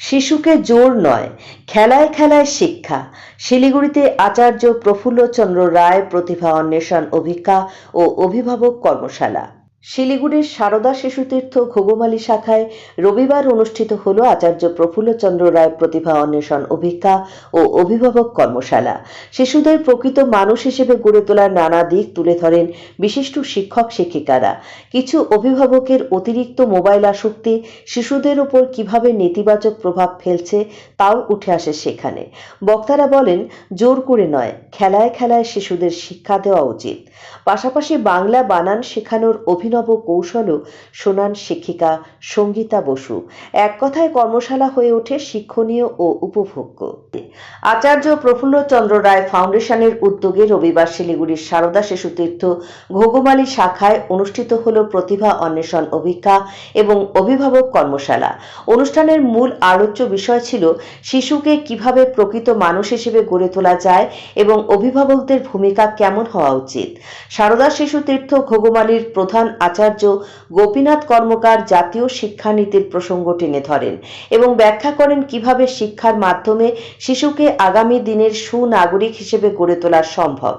শিশুকে জোর নয়, খেলায় খেলায় শিক্ষা। শিলিগুড়িতে আচার্য প্রফুল্লচন্দ্র রায় প্রতিভা অন্বেষণ অভিজ্ঞা ও অভিভাবক কর্মশালা। শিলিগুড়ির সারদা শিশুতীর্থ ঘুঘুমালি শাখায় রবিবার অনুষ্ঠিত হল আচার্য প্রফুল্লচন্দ্র রায় প্রতিভা অন্বেষণ অভিজ্ঞা ও অভিভাবক কর্মশালা। শিশুদের প্রকৃত মানুষ হিসেবে গড়ে তোলার নানা দিক তুলে ধরেন বিশিষ্ট শিক্ষক শিক্ষিকারা। কিছু অভিভাবকের অতিরিক্ত মোবাইল আসক্তি শিশুদের উপর কীভাবে নেতিবাচক প্রভাব ফেলছে তাও উঠে আসে সেখানে। বক্তারা বলেন, জোর করে নয়, খেলায় খেলায় শিশুদের শিক্ষা দেওয়া উচিত। পাশাপাশি বাংলা বানান শেখানোর অভিনব কৌশলও শোনান শিক্ষিকা সঙ্গীতা বসু। এক কথায় কর্মশালা হয়ে ওঠে শিক্ষণীয় ও উপভোগ্য। আচার্য প্রফুল্লচন্দ্র রায় ফাউন্ডেশনের উদ্যোগে রবিবার শিলিগুড়ির সারদা শিশুতীর্থ ঘোগমালি শাখায় অনুষ্ঠিত হল প্রতিভা অন্বেষণ অভিজ্ঞা এবং অভিভাবক কর্মশালা। অনুষ্ঠানের মূল আলোচ্য বিষয় ছিল শিশুকে কীভাবে প্রকৃত মানুষ হিসেবে গড়ে তোলা যায় এবং অভিভাবকদের ভূমিকা কেমন হওয়া উচিত। সারদা শিশু তীর্থ ঘোগমালির প্রধান আচার্য গোপীনাথ কর্মকার জাতীয় শিক্ষানীতির প্রসঙ্গ টেনে ধরেন এবং ব্যাখ্যা করেন কীভাবে শিক্ষার মাধ্যমে শিশুকে আগামী দিনের সুনাগরিক হিসেবে গড়ে তোলা সম্ভব।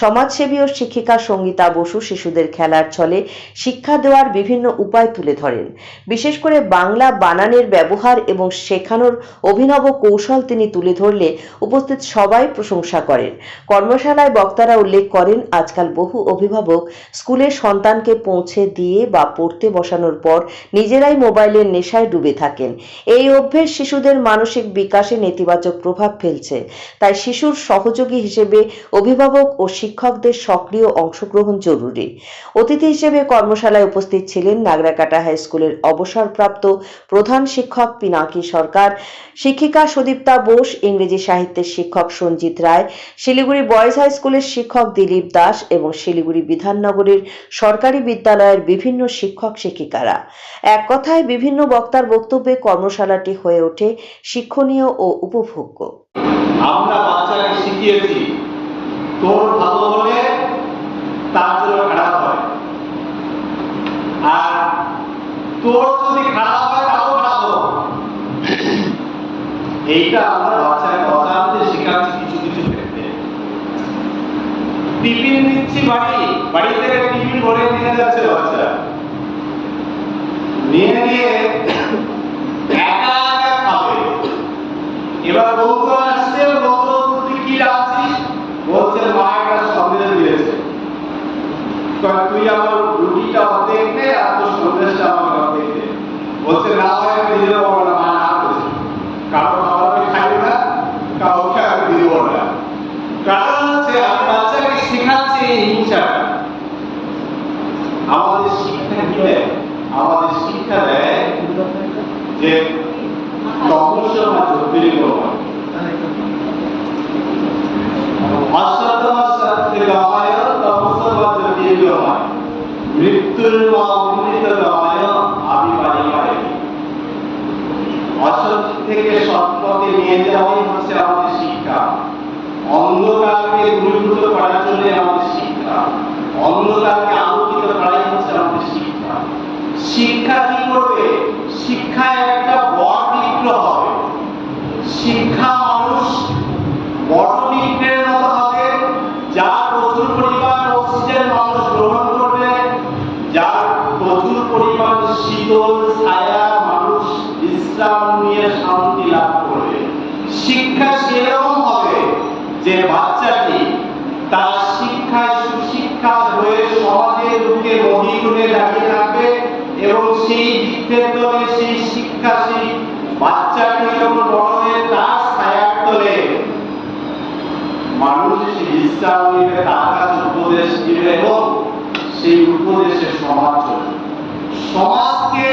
সমাজসেবী ও শিক্ষিকা সঙ্গীতা বসু শিশুদের খেলার ছলে শিক্ষা দেওয়ার বিভিন্ন উপায় তুলে ধরেন। বিশেষ করে বাংলা বানানের ব্যবহার এবং শেখানোর অভিনব কৌশল তিনি তুলে ধরলে উপস্থিত সবাই প্রশংসা করেন। কর্মশালায় বক্তারা উল্লেখ করেন, আজকাল বহু অভিভাবক স্কুলে সন্তানকে পৌঁছে দিয়ে বা পড়তে বসানোর পর নিজেরাই মোবাইলের নেশায় ডুবে থাকেন। এই অভ্যেস শিশুদের মানসিক বিকাশে নেতিবাচক প্রভাব ফেলছে। তাই শিশুর সহযোগী হিসেবে অভিভাবক ও শিক্ষকদের সক্রিয় অংশগ্রহণ জরুরি। অতিথি হিসেবে কর্মশালায় উপস্থিত ছিলেন নাগরাকাটা হাই স্কুলের অবসরপ্রাপ্ত প্রধান শিক্ষক পিনাকি সরকার, শিক্ষিকা সুদীপ্তা বোস, ইংরেজি সাহিত্যের শিক্ষক সঞ্জিত রায়, শিলিগুড়ি বয়েজ হাই স্কুলের শিক্ষক দিলীপ দাস এবং শিলিগুড়ি বিধাননগরের সরকারি বিদ্যালয়ের বিভিন্ন শিক্ষক শিক্ষিকারা। এক কথায় বিভিন্ন বক্তার বক্তব্যে কর্মশালাটি হয়ে ওঠে শিক্ষণীয় ও উপভোগ্য। আমরা বাচ্চাকে শিখিয়েছি, তোর ভালো হলে তার জন্য খারাপ হয়। আর তোর যদি খারাপ হয় তাও খারাপ এইটা আমরা বাচ্চাকে অজান্তে শেখাচ্ছি, কিছু কিছু ক্ষেত্রে টিফিন দিচ্ছি বাড়ি। বাড়ি থেকে টিফিন ভরে নিয়ে যাচ্ছে বাচ্চা নিয়ে নিয়ে একা একা খাবে। এবার আসছে বন্ধু তুই কি রাখছিস বলছে, মা একটা সন্দেশ দিয়েছে। তুই আমার রুটিটা অর্ধেক দে আর তোর সন্দেশটা আমাকে অর্ধেক দে। বলছে, না হয় আমি দিতে পারব না মা না করেছে কারও খাবার আমি খাই না কাউকে আমি দিব না কারণ হচ্ছে আমি বাচ্চাকে শেখাচ্ছি এই হিংসাটা আমাদের শিক্ষা কি দেয় আমাদের শিক্ষা দেয় যে তপস্যা বা জ্যোতির্গমন অশ্বতমস্যগামায় তপস্যা বা জ্যোতির্গমন মৃত্যুর মা অমৃত গামায় আবিবাদী পারে অসৎ থেকে সৎপথে নিয়ে যাওয়াই হচ্ছে আমাদের শিক্ষা অন্ধকারকে দূরীভূত করার জন্য আমাদের শিক্ষা অন্ধকারকে আলোকিত করাই হচ্ছে আমাদের শিক্ষা শিক্ষা কি করবে শিক্ষা একটা বড় বিগ্রহ হবে শিক্ষা মানুষ বড় বিগ্রহের মতো হবে যা প্রচুর পরিমাণ অক্সিজেন মানুষ গ্রহণ করবে, যার প্রচুর পরিমাণ শীতল ছায়া মানুষ বিশ্রাম নিয়ে শান্তি লাভ করবে। শিক্ষা সেরকম হবে যে বাচ্চাটি তার শিক্ষায় সুশিক্ষা হয়ে সমাজের বুকে মহিগুণে দাঁড়িয়ে থাকবে এবং সেই তলে সেই শিক্ষা সেই বাচ্চাটি যখন বড় হয়ে তার ছায়ার তলে সমাজকে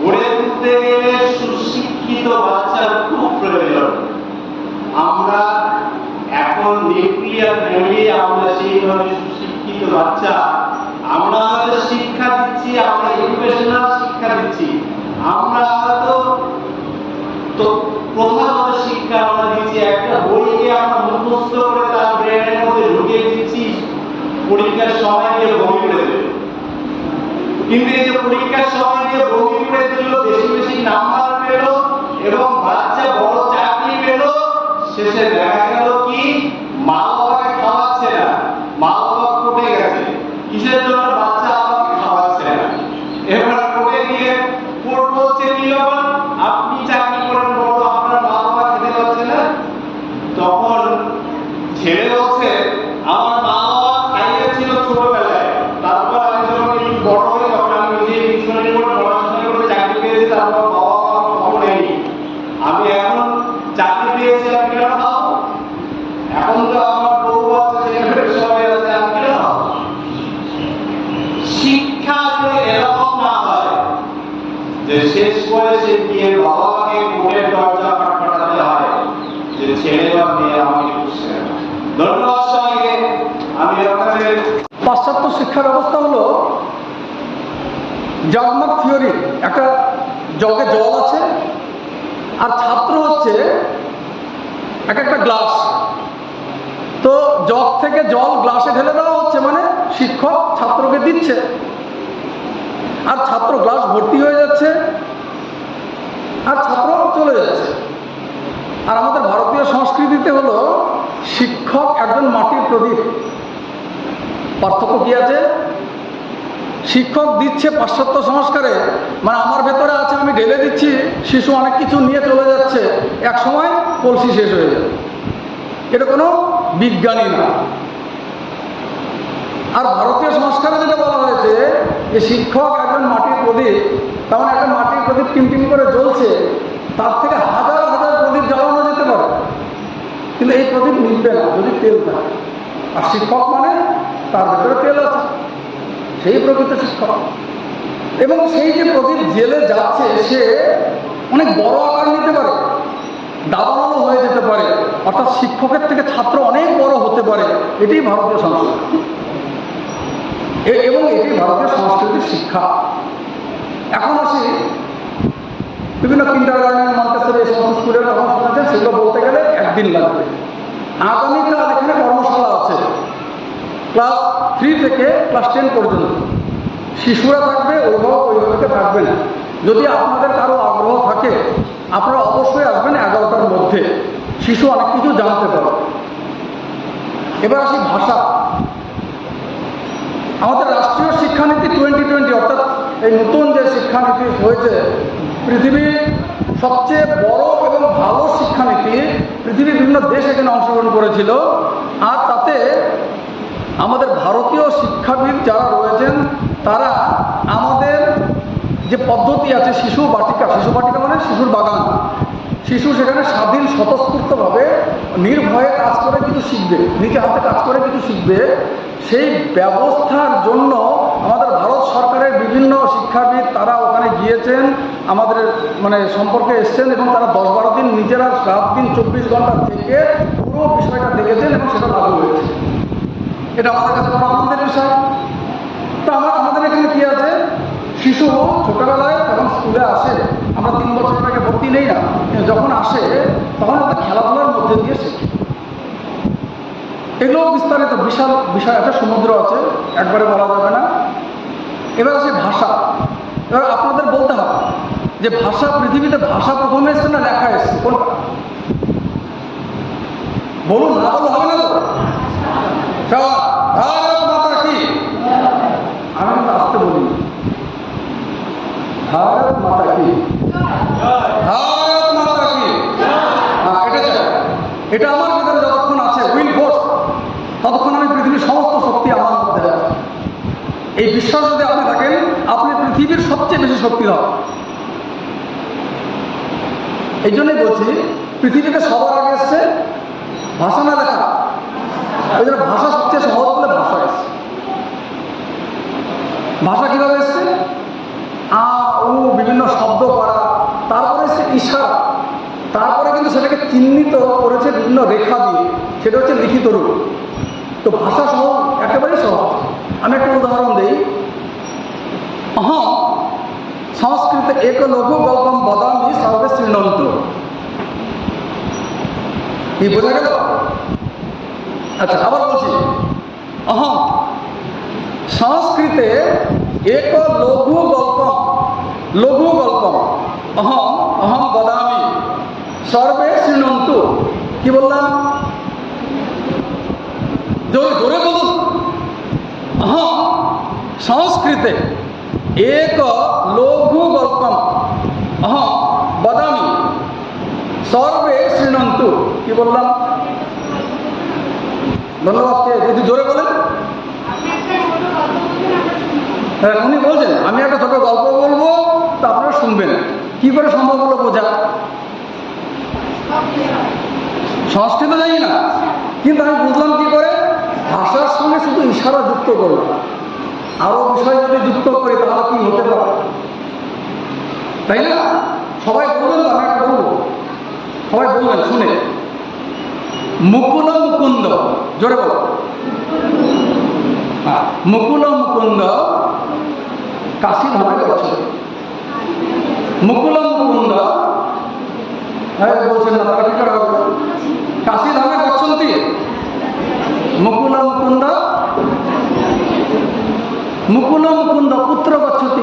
গড়ে তুলতে গেলে সুশিক্ষিত বাচ্চার খুব প্রয়োজন। আমরা এখন নিউক্লিয়ার ফ্যামিলি আমরা সেইভাবে সুশিক্ষিত বাচ্চা, আমরা শিক্ষা দিচ্ছি, আমরা এডুকেশনাল শিক্ষা দিচ্ছি। আমরা তো প্রধানত শিক্ষা আমরা দিচ্ছি একটা বইকে আমরা মুখস্থ করে তার ব্রেনের মধ্যে ঢুকিয়ে দিচ্ছি পরীক্ষার সময় দিয়ে বমি করে দিল। কিন্তু এই যে পরীক্ষার সময় দিয়ে বমি করে দিল, বেশি বেশি নাম্বার পেল এবং বাচ্চা বড় চাকরি পেল, শেষে দেখা পাশ্চাত্য শিক্ষা ব্যবস্থা হলো জাগমার থিওরি। একটা জগে জল আছে, আর ছাত্র হচ্ছে এক একটা গ্লাস। তো জগ থেকে জল গ্লাসে ঢেলে দেওয়া হচ্ছে মানে শিক্ষক ছাত্রকে দিচ্ছে। আর ছাত্র গ্লাস ভর্তি হয়ে যাচ্ছে, আর ছাত্র চলে যাচ্ছে। আর আমাদের ভারতীয় সংস্কৃতিতে হলো শিক্ষক একজন মাটির প্রদীপ। পার্থক্য কি আছে? শিক্ষক দিচ্ছে পাশ্চাত্য সংস্কারে মানে আমার ভেতরে আছে, আমি ঢেলে দিচ্ছি, শিশু অনেক কিছু নিয়ে চলে যাচ্ছে, এক সময় কলসি শেষ হয়ে যাবে। এটা কোনো বিজ্ঞানী না। আর ভারতীয় সংস্কারে যেটা বলা হয়েছে, যে শিক্ষক একজন মাটির প্রদীপ তেমন একটা মাটির প্রদীপ টিম টিম করে জ্বলছে, তার থেকে হাজার হাজার প্রদীপ জ্বালানো যেতে পারে। কিন্তু এই প্রদীপ নিবে না, যদি তেল থাকে আর শিক্ষক মানে তার ভেতরে তেল আছে। সেই প্রকৃত শিক্ষক এবং সেই যে প্রদীপ জেলে যাচ্ছে, সে অনেক বড় আকার নিতে পারে দাবানো হয়ে যেতে পারে, অর্থাৎ শিক্ষকের থেকে ছাত্র অনেক বড় হতে পারে, এটাই ভারতীয় সংস্কৃতি। এবং এটি ভারতীয় সংস্কৃতির শিক্ষা। এখন আসি বিভিন্ন কিন্ডার গার্ডেন মন্টেসরি এই সমস্ত স্কুলের কথা শুনেছেন, সেগুলো বলতে গেলে একদিন লাগবে। আগামীকাল এখানে কর্মশালা আছে। ক্লাস থ্রি থেকে ক্লাস টেন পর্যন্ত। শিশুরা থাকবে, অভিভাবক অভিভাবকে থাকবে না। যদি আপনাদের কারও আগ্রহ থাকে, আপনারা অবশ্যই আসবেন এগারোটার মধ্যে। শিশু অনেক কিছু জানতে পারবে। এবার আসি ভাষা। আমাদের রাষ্ট্রীয় শিক্ষানীতি টোয়েন্টি টোয়েন্টি অর্থাৎ এই নতুন যে শিক্ষানীতি হয়েছে, পৃথিবীর সবচেয়ে বড় এবং ভালো শিক্ষানীতি পৃথিবীর বিভিন্ন দেশ এখানে অংশগ্রহণ করেছিল। আর তাতে আমাদের ভারতীয় শিক্ষাবিদ যারা রয়েছেন, তারা আমাদের যে পদ্ধতি আছে শিশু বাটিকা শিশু বাটিকা মানে শিশুর বাগান। শিশু সেখানে স্বাধীন, স্বতঃস্ফূর্তভাবে নির্ভয়ে কাজ করে কিছু শিখবে নিজে হাতে কাজ করে কিছু শিখবে। সেই ব্যবস্থার জন্য আমাদের ভারত সরকারের বিভিন্ন শিক্ষাবিদ তারা ওখানে গিয়েছেন, আমাদের মানে সম্পর্কে এসছেন এবং তারা দশ বারো দিন নিজেরা সাত দিন চব্বিশ ঘণ্টা থেকে পুরো বিষয়টা দেখেছেন এবং সেটা লাগু হয়েছে এটা আমাদের কাছে বড় আনন্দের বিষয় তো আমার আমাদের এখানে কি আছে? শিশু ছোটবেলায় যখন স্কুলে আসে, আমরা তিন বছর থেকে ভর্তি নেই না যখন আসে, তখন ওদের খেলাধুলার মধ্যে দিয়ে শেখে। এগুলো বিস্তারিত বিশাল বিষয় আছে, সমুদ্র আছে, একবারে বলা যাবে না। এবার আছে ভাষা। এবার আপনাদের বলতে হবে যে ভাষা, পৃথিবীতে ভাষা প্রথমে এসছে না লেখা এসছে? কোনটা? বলুন না বললে হবে না তো সবাই, ভারত মাতা কি আমি কিন্তু আসতে বলি ভারত মাতা কি ভারত মাতা কি হ্যাঁ, এটা চাই। এটা আমার ভিতরে যতক্ষণ আছে উইল ফোর্স ততক্ষণ আমি পৃথিবীর সমস্ত শক্তি আমার মধ্যে আছে এই বিশ্বাস যদি আপনি থাকেন আপনি পৃথিবীর সবচেয়ে বেশি শক্তি হবে এই জন্যই বলছি, পৃথিবীতে সবার আগে এসছে ভাষা না লেখা। ওই জন্য ভাষা সবচেয়ে সহজ বলে ভাষা এসছে ভাষা কীভাবে এসছে? আ, উ, বিভিন্ন শব্দ করা, তারপরে এসছে ইশারা। তারপরে কিন্তু সেটাকে চিহ্নিত করেছে বিভিন্ন রেখা দিয়ে। সেটা হচ্ছে লিখিত রূপ। তো ভাষা সহজ, একেবারেই সহজ আমি একটা উদাহরণ দিই অহম সংস্কৃত এক লঘু গল্পম বদামি, সর্বে শ্রীনন্ত কি বোঝা গেল? আচ্ছা আবার বলছি। অহম সংস্কৃতে এক লঘু গল্পম লঘু গল্পম। অহম অহম বদামি, সর্বে শ্রীনন্তু কি বললাম? জোরে জোরে বলুন। হ্যাঁ সংস্কৃতে এক লঘু গল্পম অহম বদামি। সর্বে শৃণন্তু। কি বললাম? ধন্যবাদ যদি জোরে বলেন। হ্যাঁ উনি বলছেন, আমি একটা ছোট গল্প বলব তা আপনারা শুনবেন। কি করে সম্ভব হলো বোঝা? সংস্কৃত জানি না। কিন্তু আমি বুঝলাম কি করে? ভাষার সঙ্গে শুধু ইশারা যুক্ত করলাম। আরও বিষয় যদি যুক্ত করি, তাহলে কি হতে পারে? তাই না? সবাই বলবেন তো আমি একটা বলব। সবাই বলবেন শুনে। মুকুল মুকুন্দ জোরে বলো। হ্যাঁ, মুকুল মুকুন্দ কাশী ধামে করছে মুকুল মুকুন্দ বলছেন না তারা কি করে ধামে গচ্ছন্তি মুকুল মুকুন্দ মুকুল মুকুন্দ পুত্র গচ্ছতি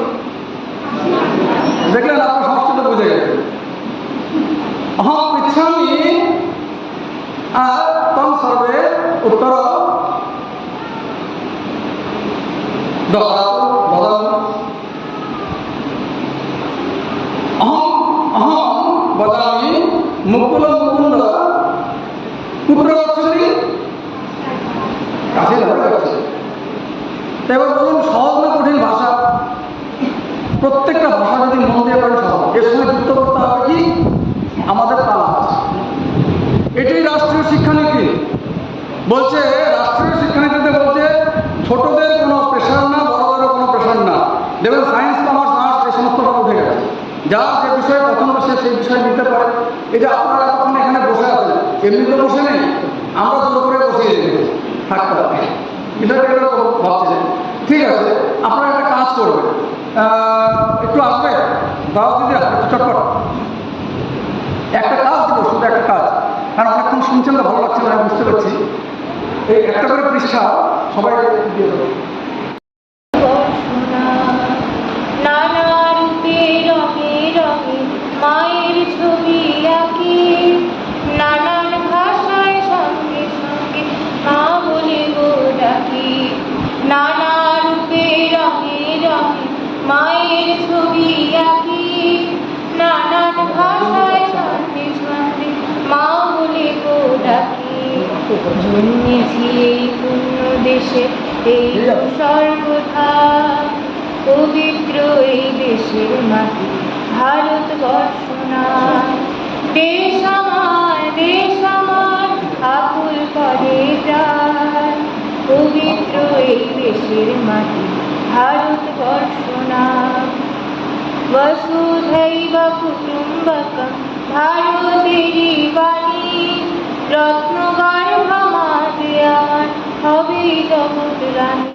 দেখলেন আপনার সংস্কৃত বুঝে গেছে। অহম পৃচ্ছামি আর তম সর্বে উত্তর অহম অহম বদামি মুকুল মুকুন্দ। পুত্র গচ্ছতি কাছে এবার বলুন, সহজ না কঠিন ভাষা? প্রত্যেকটা ভাষা যদি মন দিয়ে পড়েন সহজ এর সঙ্গে যুক্ত করতে হবে কি আমাদের তালাশ এটাই রাষ্ট্রীয় শিক্ষানীতি বলছে, রাষ্ট্রীয় শিক্ষানীতিতে বলছে, ছোটদের কোনো প্রেশার না, বড়দেরও কোনো প্রেশার না। দেখবেন সায়েন্স কমার্স আর্টস এই সমস্তটা উঠে গেছে। যার যে বিষয়ে পছন্দ সে সেই বিষয়ে নিতে পারে। এই যে আপনারা এখন এখানে বসে আছেন এমনি তো বসে নেই? আমরা জোর করে বসে থাকতে হবে এটা এরকম ভাবছিলেন ঠিক আছে, আপনারা একটা কাজ করবেন। একটু আসবে? দাও দিদি, একটু চটপট। একটা কাজ দেবো, শুধু একটা কাজ। কারণ অনেকক্ষণ শুনছেন তো, ভালো লাগছে না, বুঝতে পারছি। এই একটা করে পৃষ্ঠা সবাই দিয়ে দেবো। জন্মেছি এই পুণ্য দেশে এই সর্বথা পবিত্র এই দেশের মাটি ভারতবর্ষ নয় দেশ আমার দেশ আমার আকুল করে প্রাণ। পবিত্র এই দেশের মাটি ভারতবর্ষ নয় বসুধৈব কুটুম্বকম ভারতেরই বাণী রত্নগর্ভ মাতে আমার হবে জগৎ রানী